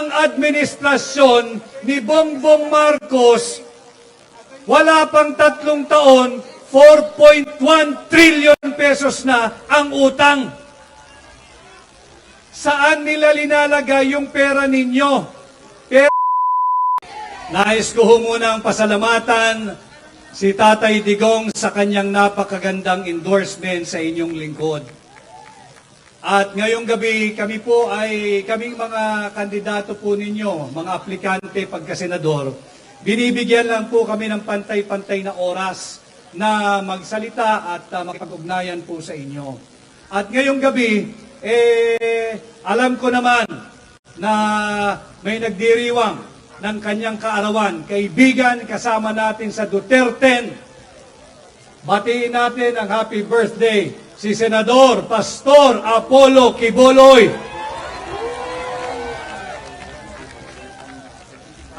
ang administrasyon ni Bongbong Marcos, wala pang tatlong taon, 4.1 trillion pesos na ang utang. Saan nila linalagay yung pera ninyo? Pera Nais ko ho munang pasalamatan si Tatay Digong sa kanyang napakagandang endorsement sa inyong lingkod. At ngayong gabi, kami po ay, kaming mga kandidato po ninyo, mga aplikante pagkasenador, binibigyan lang po kami ng pantay-pantay na oras na magsalita at uh, makipag-ugnayan po sa inyo. At ngayong gabi, eh, alam ko naman na may nagdiriwang ng kanyang kaarawan, kaibigan kasama natin sa Duterte. Batiin natin ang happy birthday si Senador Pastor Apollo Kiboloy.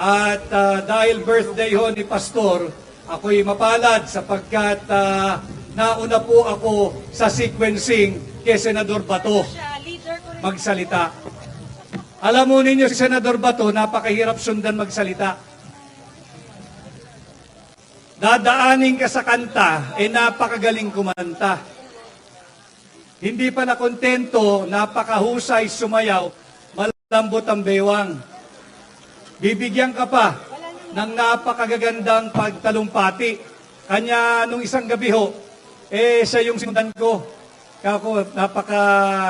At ah, dahil birthday ho ni Pastor, ako'y mapalad sapagkat ah, nauna po ako sa sequencing kay Senador Bato magsalita. Alam mo ninyo si Senador Bato, napakahirap sundan magsalita. Dadaanin ka sa kanta, eh napakagaling kumanta. Hindi pa nakontento, napakahusay sumayaw, malambot ang bewang. Bibigyan ka pa ng napakagagandang pagtalumpati. Kanya nung isang gabi ho, eh siya yung sinundan ko. Kaya napaka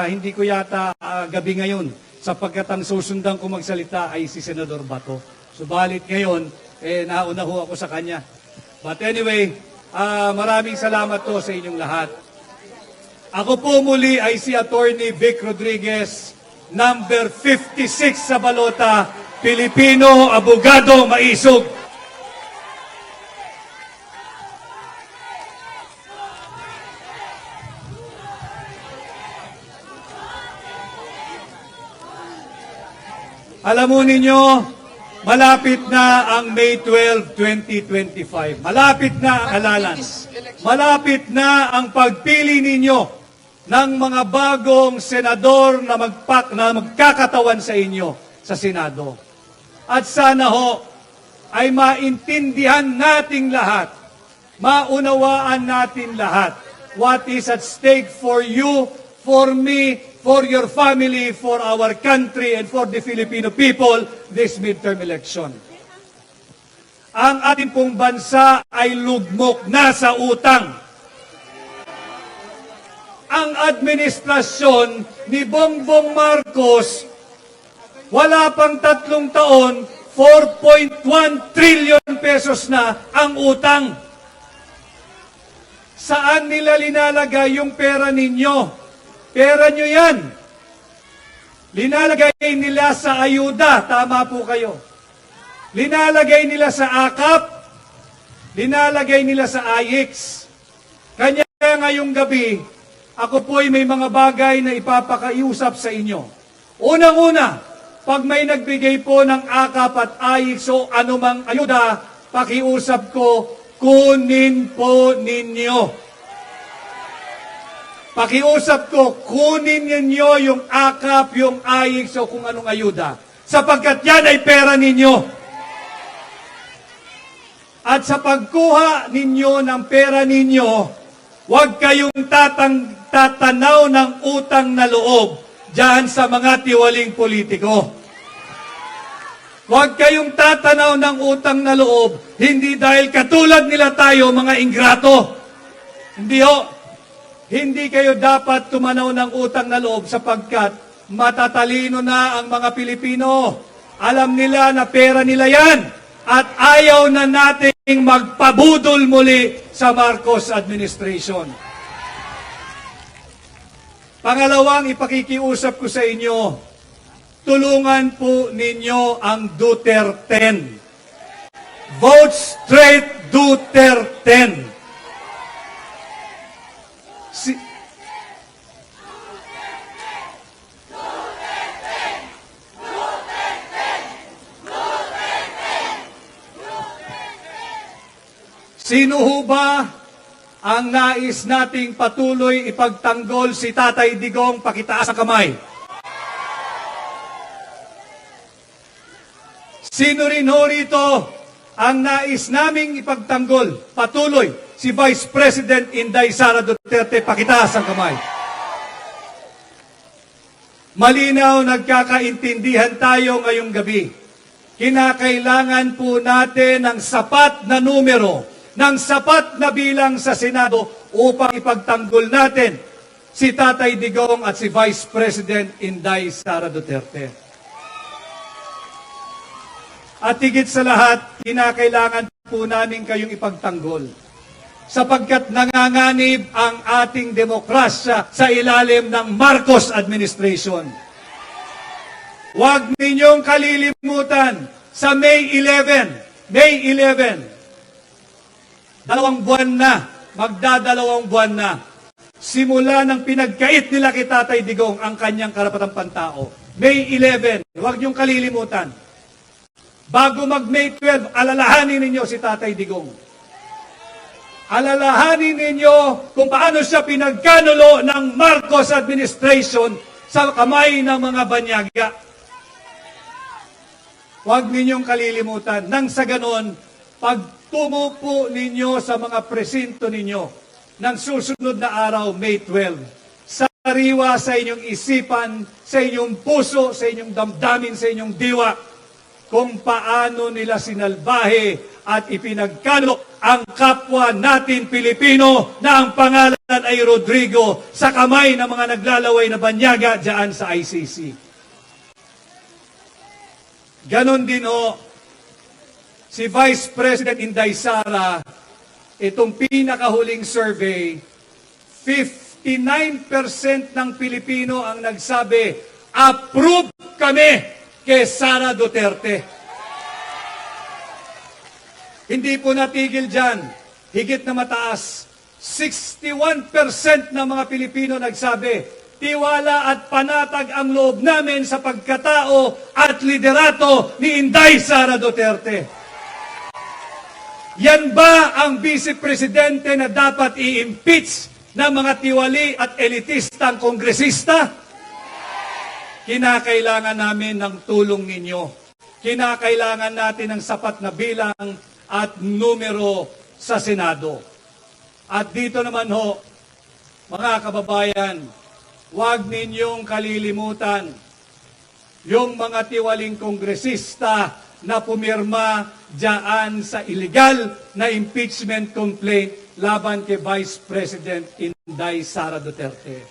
hindi ko yata ah, gabi ngayon sapagkat ang susundan ko magsalita ay si Senador Bato. Subalit ngayon, eh nauna ho ako sa kanya. But anyway, ah, maraming salamat to sa inyong lahat. Ako po muli ay si Attorney Vic Rodriguez, number 56 sa balota, Pilipino, abogado, maisog. Alam mo ninyo, malapit na ang May 12, 2025. Malapit na ang halalan. Malapit na ang pagpili ninyo ng mga bagong senador na, magpak, na magkakatawan sa inyo sa Senado. At sana ho ay maintindihan nating lahat, maunawaan natin lahat what is at stake for you, for me, for your family, for our country, and for the Filipino people this midterm election. Ang ating pong bansa ay lugmok na sa utang. Ang administrasyon ni Bongbong Marcos wala pang tatlong taon, 4.1 trillion pesos na ang utang. Saan nila linalagay yung pera ninyo? Pera nyo yan. Linalagay nila sa ayuda. Tama po kayo. Linalagay nila sa AKAP. Linalagay nila sa AIX. Kanya ngayong gabi, ako po ay may mga bagay na ipapakaiusap sa inyo. Unang-una, pag may nagbigay po ng AKAP at AIX o anumang ayuda, pakiusap ko, kunin po ninyo. Pakiusap ko, kunin ninyo yung akap, yung AIX o kung anong ayuda. Sapagkat yan ay pera ninyo. At sa pagkuha ninyo ng pera ninyo, huwag kayong tatang, tatanaw ng utang na loob dyan sa mga tiwaling politiko. Huwag kayong tatanaw ng utang na loob, hindi dahil katulad nila tayo, mga ingrato. Hindi ho. Hindi kayo dapat tumanaw ng utang na loob sapagkat matatalino na ang mga Pilipino. Alam nila na pera nila yan at ayaw na nating magpabudol muli sa Marcos administration. Pangalawang ipakikiusap ko sa inyo, tulungan po ninyo ang Duterte. Vote straight Duterte. Si Sino ba ang nais nating patuloy ipagtanggol si Tatay Digong pakitaas ang kamay? Sino rin ho rito ang nais naming ipagtanggol patuloy si Vice President Inday Sara Duterte pakitaas ang kamay. Malinaw nagkakaintindihan tayo ngayong gabi. Kinakailangan po natin ng sapat na numero, ng sapat na bilang sa Senado upang ipagtanggol natin si Tatay Digong at si Vice President Inday Sara Duterte. At higit sa lahat, kinakailangan po namin kayong ipagtanggol sapagkat nanganganib ang ating demokrasya sa ilalim ng Marcos administration. Huwag ninyong kalilimutan sa May 11, May 11, dalawang buwan na, magdadalawang buwan na, simula ng pinagkait nila kay Tatay Digong ang kanyang karapatang pantao. May 11, huwag niyong kalilimutan. Bago mag May 12, alalahanin ninyo si Tatay Digong alalahanin ninyo kung paano siya pinagkanulo ng Marcos administration sa kamay ng mga banyaga. Huwag ninyong kalilimutan. Nang sa ganon, pag tumupo ninyo sa mga presinto ninyo ng susunod na araw, May 12, sariwa sa inyong isipan, sa inyong puso, sa inyong damdamin, sa inyong diwa, kung paano nila sinalbahe at ipinagkano ang kapwa natin Pilipino na ang pangalan ay Rodrigo sa kamay ng mga naglalaway na banyaga dyan sa ICC. Ganon din o, si Vice President Inday Sara, itong pinakahuling survey, 59% ng Pilipino ang nagsabi, approve kami kay Sara Duterte. Hindi po natigil dyan. Higit na mataas. 61% ng mga Pilipino nagsabi, tiwala at panatag ang loob namin sa pagkatao at liderato ni Inday Sara Duterte. Yan ba ang Vice Presidente na dapat i-impeach ng mga tiwali at elitistang kongresista? Kinakailangan namin ng tulong ninyo. Kinakailangan natin ng sapat na bilang at numero sa Senado. At dito naman ho, mga kababayan, huwag ninyong kalilimutan yung mga tiwaling kongresista na pumirma dyan sa illegal na impeachment complaint laban kay Vice President Inday Sara Duterte.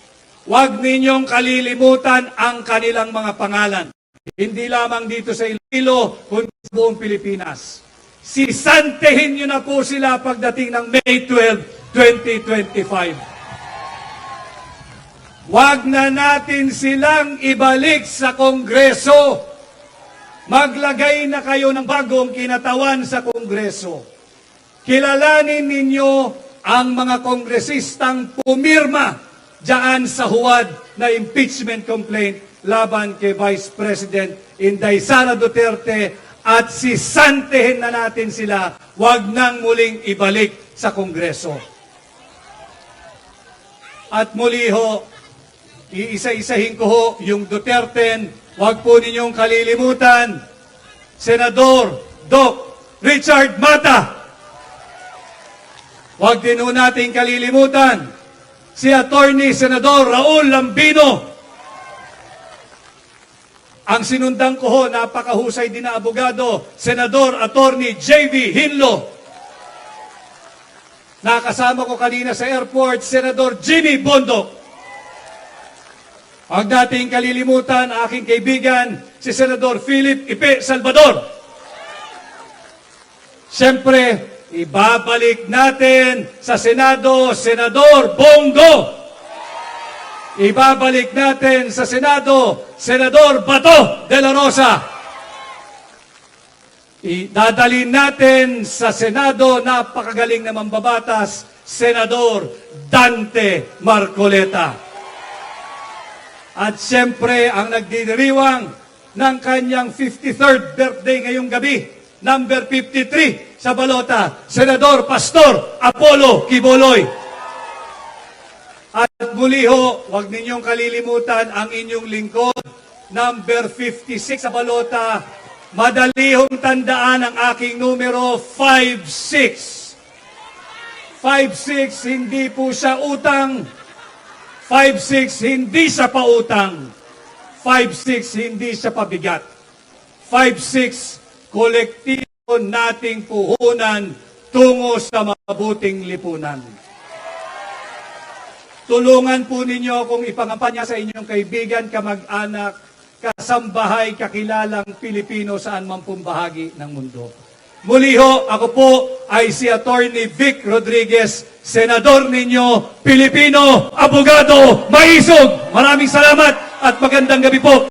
Huwag ninyong kalilimutan ang kanilang mga pangalan. Hindi lamang dito sa Iloilo, kundi sa buong Pilipinas. Sisantehin nyo na po sila pagdating ng May 12, 2025. Huwag na natin silang ibalik sa Kongreso. Maglagay na kayo ng bagong kinatawan sa Kongreso. Kilalanin ninyo ang mga kongresistang pumirma dyan sa huwad na impeachment complaint laban kay Vice President Inday Sara Duterte at sisantehin na natin sila, wag nang muling ibalik sa Kongreso. At muli ho, iisa-isahin ko ho yung Duterte, wag po ninyong kalilimutan, Senador Doc Richard Mata. Wag din ho natin kalilimutan, si Attorney Senador Raul Lambino. Ang sinundan ko ho, napakahusay din na abogado, Senador Attorney J.V. Hinlo. Nakasama ko kanina sa airport, Senador Jimmy Bondok. Huwag nating kalilimutan aking kaibigan, si Senador Philip Ipe Salvador. Siyempre, ibabalik natin sa Senado, Senador Bongo. Ibabalik natin sa Senado, Senador Bato de la Rosa. Idadalin natin sa Senado, napakagaling na mambabatas, Senador Dante Marcoleta. At siyempre, ang nagdiriwang ng kanyang 53rd birthday ngayong gabi, number 53 sa balota, Senador Pastor Apollo Kiboloy. At muli ho, huwag ninyong kalilimutan ang inyong lingkod, number 56 sa balota, Madali hong tandaan ang aking numero 56. 56, hindi po siya utang. 56, hindi siya pautang. 56, hindi siya pabigat. 56, kolektibo nating puhunan tungo sa mabuting lipunan. Tulungan po ninyo akong ipangampanya sa inyong kaibigan, kamag-anak, kasambahay, kakilalang Pilipino saan man pong bahagi ng mundo. Muli ho, ako po ay si Attorney Vic Rodriguez, Senador ninyo, Pilipino, Abogado, Maisog. Maraming salamat at magandang gabi po.